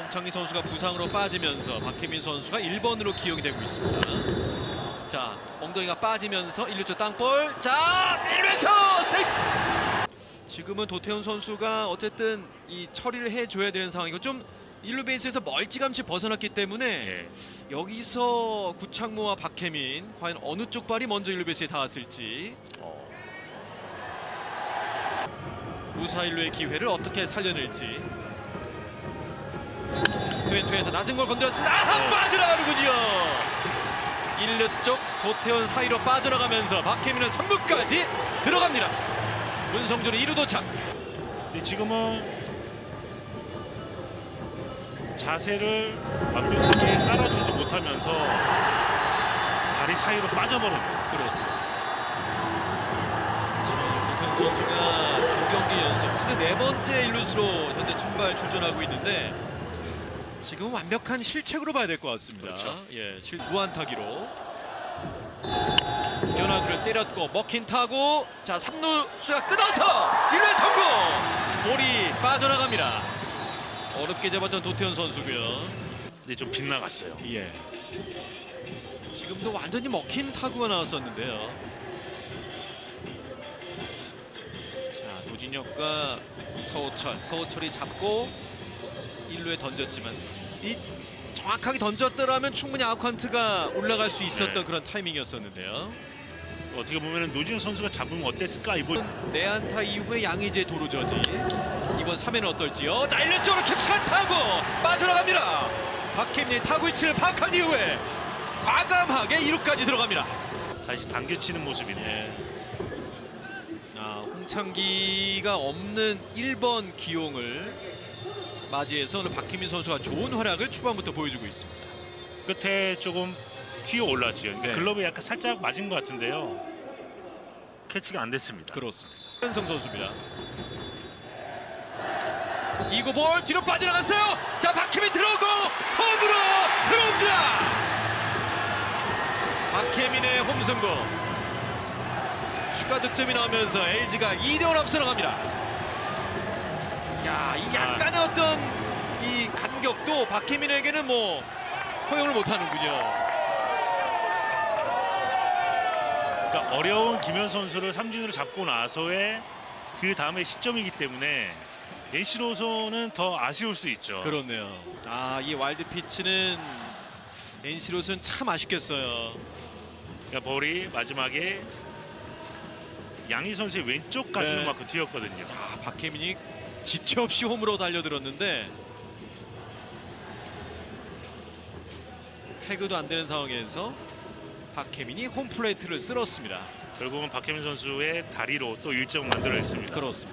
홍창기 선수가 부상으로 빠지면서 박혜민 선수가 1번으로 기용이 되고 있습니다. 자, 엉덩이가 빠지면서 1루쪽 땅볼. 자, 1루에서 세이프! 지금은 도태훈 선수가 어쨌든 이 처리를 해줘야 되는 상황이고 좀 1루 베이스에서 멀찌감치 벗어났기 때문에 예. 여기서 구창모와 박혜민 과연 어느 쪽 발이 먼저 1루 베이스에 닿았을지 어, 우사 1루의 기회를 어떻게 살려낼지 투앤투에서 낮은 걸 건드렸습니다. 아, 네. 빠져나가는군요. 1루 쪽 도태원 사이로 빠져나가면서 박혜민은 3루까지 들어갑니다. 문성준은 2루 도착. 근데 지금은 자세를 완벽하게 깔아주지 못하면서 다리 사이로 빠져버립니다. 그렇습니다. 도태원 선수가 두 경기 연속 시즌 네 번째 1루수로 현재 선발 출전하고 있는데 지금 완벽한 실책으로 봐야 될 것 같습니다. 그렇죠. 예, 실 무안타기로 변화구를 때렸고 먹힌 타고 자 3루수가 끊어서 1루 성공 볼이 빠져나갑니다. 어렵게 잡았던 도태현 선수고요. 근데 좀 빗나갔어요. 예. 지금도 완전히 먹힌 타구가 나왔었는데요. 자 노진혁과 서호철, 서호철이 잡고 1루에 던졌지만 이 정확하게 던졌더라면 충분히 아웃카운트가 올라갈 수 있었던 네. 그런 타이밍이었었는데요. 어떻게 보면 노진훈 선수가 잡으면 어땠을까 이번 내안타 이후에 양의재 도루저지 이번 3회는 어떨지요? 자 1루 쪽으로 캡스간 타고 빠져나갑니다. 박혜민이 타구 위치를 파악한 이후에 과감하게 2루까지 들어갑니다. 다시 당겨치는 모습이네요. 예. 아, 홍창기가 없는 1번 기용을 맞이해서 오늘 박혜민 선수가 좋은 활약을 초반부터 보여주고 있습니다. 끝에 조금 튀어 올랐죠. 그러니까 네. 글러브에 약간 살짝 맞은 것 같은데요. 캐치가 안 됐습니다. 그렇습니다. 현성 선수입니다. 이구 볼 뒤로 빠져나갔어요. 자 박혜민 들어오고 홈으로 들어옵니다. 박혜민의 홈승부. 추가 득점이 나오면서 LG가 2대1 앞서 나갑니다. 야, 이 약간의 어떤 이 간격도 박혜민에게는 뭐 허용을 못하는군요. 그러니까 어려운 김현 선수를 삼진으로 잡고 나서의 그 다음에 시점이기 때문에 NC로서는 더 아쉬울 수 있죠. 그렇네요. 아, 이 와일드 피치는 NC로서는 참 아쉽겠어요. 그러니까 볼이 마지막에 양희 선수의 왼쪽 가슴을 네. 맞고 튀었거든요. 아, 박혜민이 지체 없이 홈으로 달려들었는데 태그도 안 되는 상황에서 박혜민이 홈플레이트를 쓸었습니다. 결국은 박혜민 선수의 다리로 또 1점 만들어냈습니다. 그렇습니다.